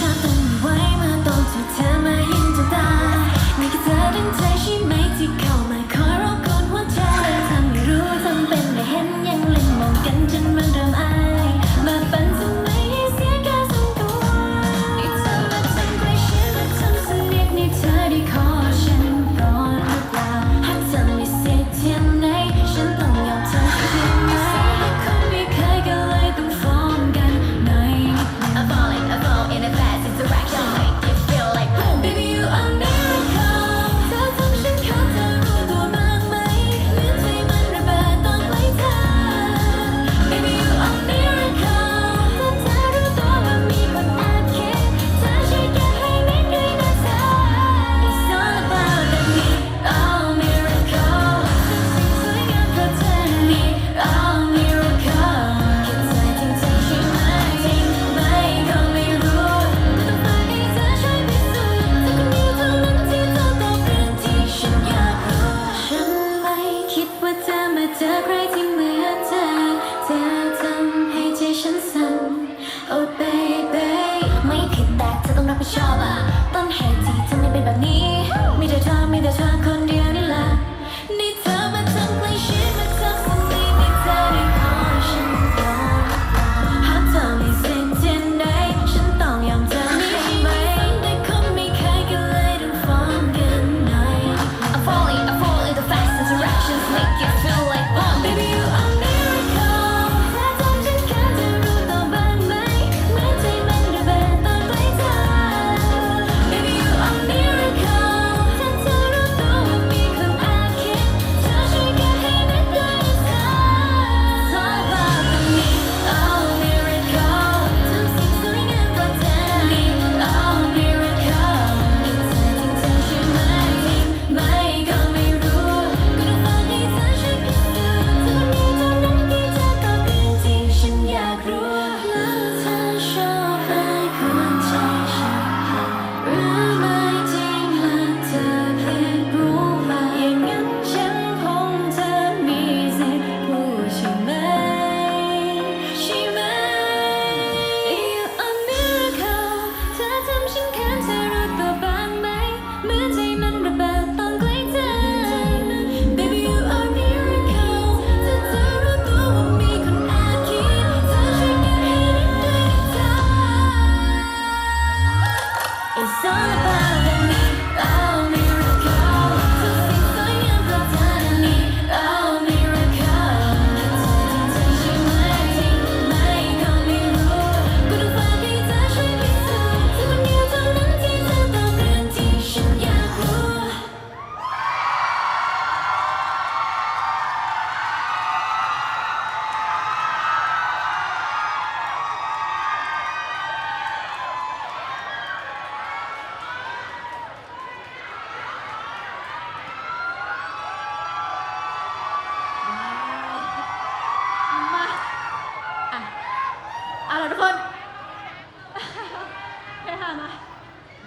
Satan อ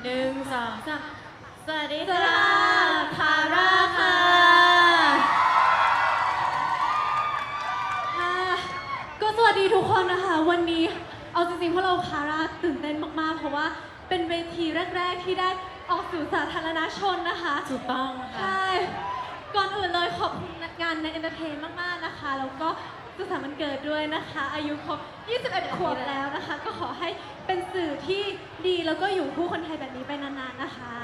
หนึ่งสองสามสวัสดีค่ะคาร่าค่ะอะ ก็สวัสดีทุกคนนะคะ วันนี้เอาจริงๆพวกเราคาร่าตื่นเต้นมากๆ เพราะว่าเป็นเวทีแรก ๆ ที่ได้ออกสู่สาธารณชนนะคะถูกต้องค่ะใช่ ก่อนอื่นเลยขอบคุณงานในเอนเตอร์เทนมากๆนะคะ แล้วก็สุขสันต์วันเกิดด้วยนะคะ อายุครบ 21 ขวบแล้วนะคะ ก็ขอให้ แล้วก็อยู่คู่คนไทยแบบนี้ไปนานๆนะคะ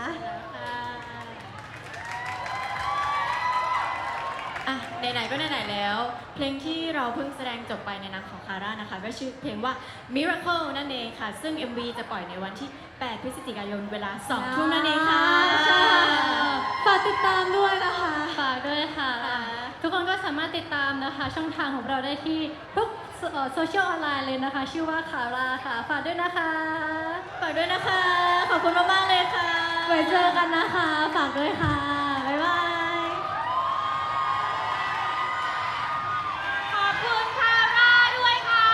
อะไหนๆก็ไหนๆแล้ว เพลงที่เราเพิ่งแสดงจบไปในนามของคาร่านะคะ ก็ชื่อเพลงว่า Miracle นั่นเองค่ะ ซึ่ง MV จะปล่อยในวันที่ 8 พฤศจิกายนเวลา 2 ทุ่มนั่นเองค่ะใช่ฝากติดตามด้วยนะคะ ฝากด้วยค่ะค่ะทุกคนก็สามารถติดตามนะคะ ช่องทางของเราได้ที่ทุกโซเชียลออนไลน์เลยนะคะ ชื่อว่าคาร่าค่ะ ฝากด้วยนะคะ ฝากด้วยนะคะ ขอบคุณมากๆเลยค่ะ ไว้เจอกันนะคะ ฝากด้วยค่ะ บ๊ายบาย ขอบคุณคาร่าด้วยค่ะ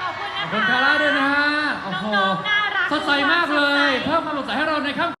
ขอบคุณขนะอบคะ คุณคาร่าด้วยนะฮะโอ้โหน้องๆน่ารัก สดใสมากเลย เพิ่มความสดใสให้เราในค่ำ